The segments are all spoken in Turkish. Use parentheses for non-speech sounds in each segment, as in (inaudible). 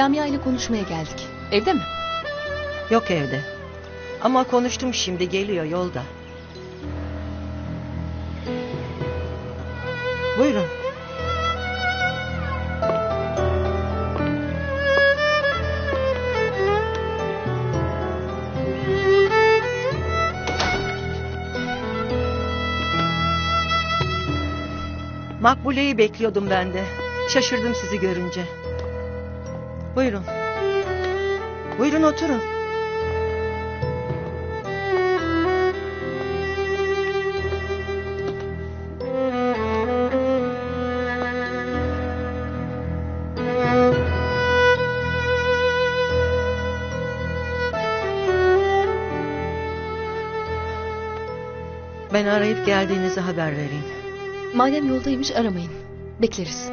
Lamia ile konuşmaya geldik. Evde mi? Yok evde. Ama konuştum şimdi geliyor yolda. Buyurun. Makbule'yi bekliyordum ben de. Şaşırdım sizi görünce. Buyurun. Buyurun oturun. Ben arayıp geldiğinizi haber vereyim. Madem yoldaymış aramayın. Bekleriz.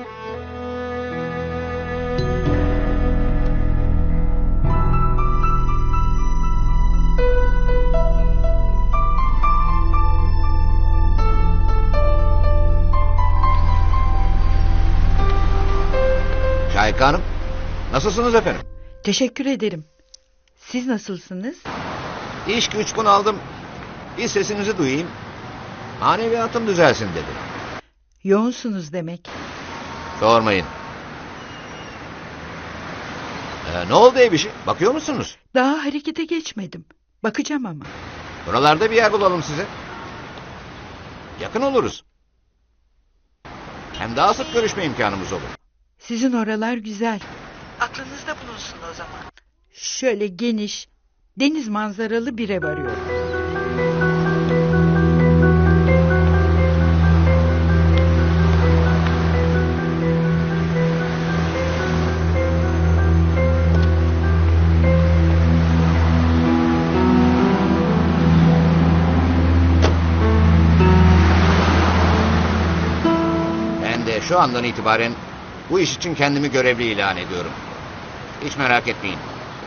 Şahika Hanım, nasılsınız efendim? Teşekkür ederim. Siz nasılsınız? İş güç bunu aldım. Bir sesinizi duyayım. Maneviyatım düzelsin dedi. Yoğunsunuz demek. Sormayın. Ee, ne oldu ev işi? Bakıyor musunuz? Daha harekete geçmedim. Bakacağım ama. Buralarda bir yer bulalım size. Yakın oluruz. Hem daha sık görüşme imkanımız olur. Sizin oralar güzel. Aklınızda bulunsun o zaman. Şöyle geniş, deniz manzaralı bir ev arıyorum. Ben de şu andan itibaren bu iş için kendimi görevli ilan ediyorum. Hiç merak etmeyin.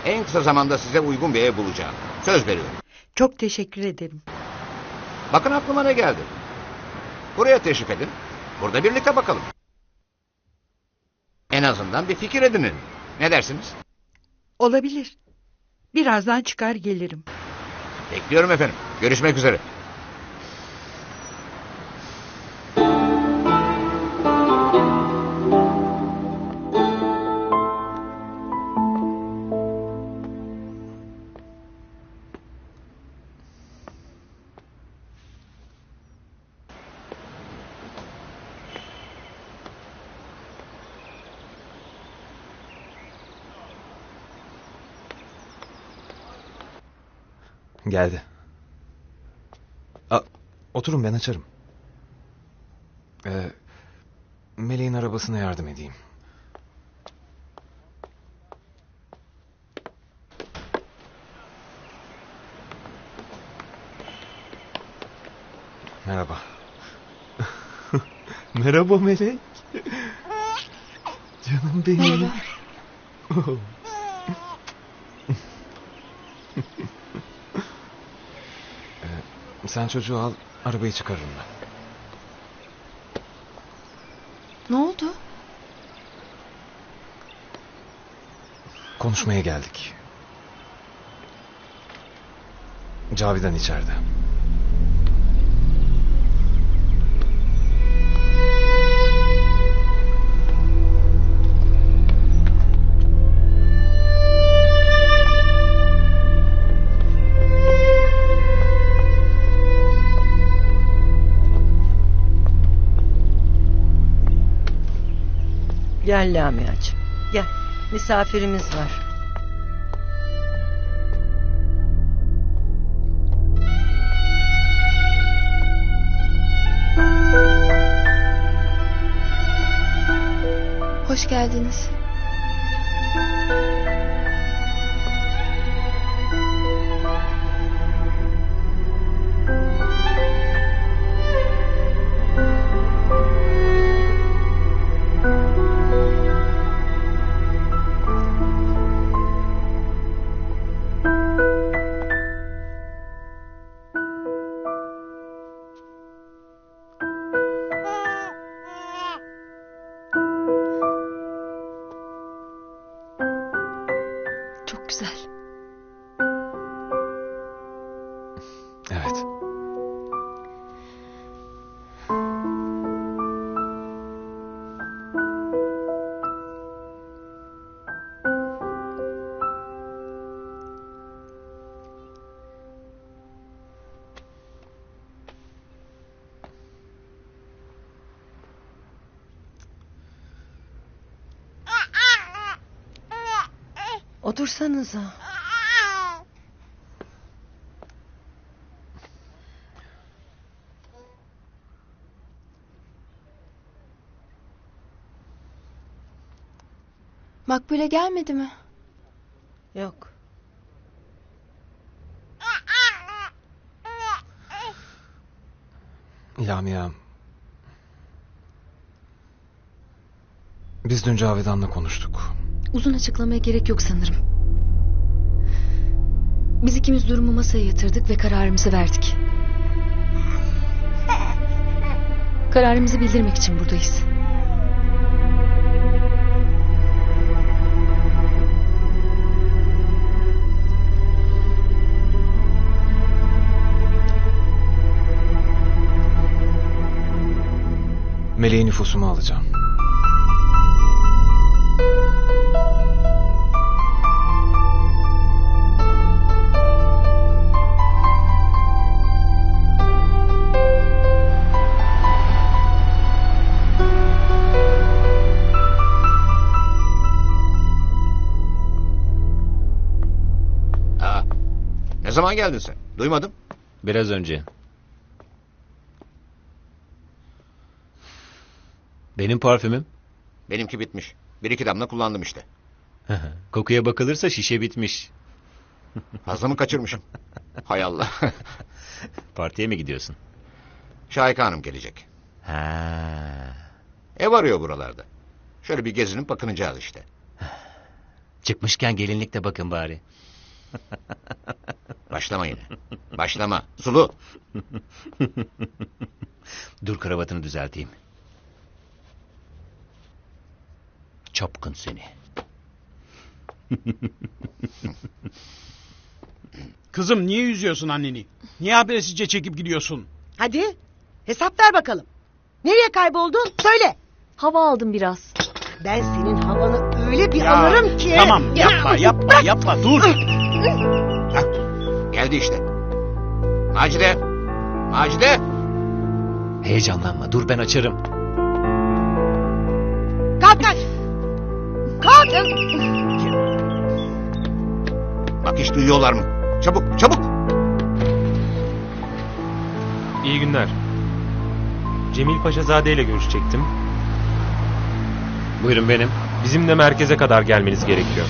En kısa zamanda size uygun bir ev bulacağım. Söz veriyorum. Çok teşekkür ederim. Bakın aklıma ne geldi. Buraya teşrif edin. Burada birlikte bakalım. En azından bir fikir edinin. Ne dersiniz? Olabilir. Birazdan çıkar gelirim. Bekliyorum efendim. Görüşmek üzere. Geldi. A, oturun ben açarım. Ee, Meleğin arabasına yardım edeyim. Merhaba. (laughs) Merhaba Melek. Canım benim. Merhaba. Sen çocuğu al, arabayı çıkarırım ben. Ne oldu? Konuşmaya geldik. Cavidan içeride. Gel Lamia'cığım. Gel. Misafirimiz var. Hoş geldiniz. Otursanıza. Makbule gelmedi mi? Yok. Lamia. Biz dün Cavidan'la konuştuk. Uzun açıklamaya gerek yok sanırım. Biz ikimiz durumu masaya yatırdık ve kararımızı verdik. Kararımızı bildirmek için buradayız. Meleğin nüfusunu alacağım. Zaman geldin sen? Duymadım. Biraz önce. Benim parfümüm. Benimki bitmiş. Bir iki damla kullandım işte. (laughs) Kokuya bakılırsa şişe bitmiş. (laughs) Fazla mı kaçırmışım? Hay Allah. (laughs) Partiye mi gidiyorsun? Şahika Hanım gelecek. Ha. Ev arıyor buralarda. Şöyle bir gezinip bakınacağız işte. (sighs) Çıkmışken gelinlikte bakın bari. Başlama yine. Başlama. Sulu. Dur kravatını düzelteyim. Çapkın seni. Kızım niye yüzüyorsun anneni? Niye habersizce çekip gidiyorsun? Hadi hesap ver bakalım. Nereye kayboldun? Söyle. Hava aldım biraz. Ben senin havanı öyle bir Ya, alırım ki. Tamam yapma yapma yapma dur. Geldi işte. Macide. Macide. Heyecanlanma. Dur ben açarım. Kalk kaç. Kalk. Bak hiç duyuyorlar mı? Çabuk çabuk. İyi günler. Cemil Paşazade ile görüşecektim. Buyurun benim. Bizimle merkeze kadar gelmeniz gerekiyor.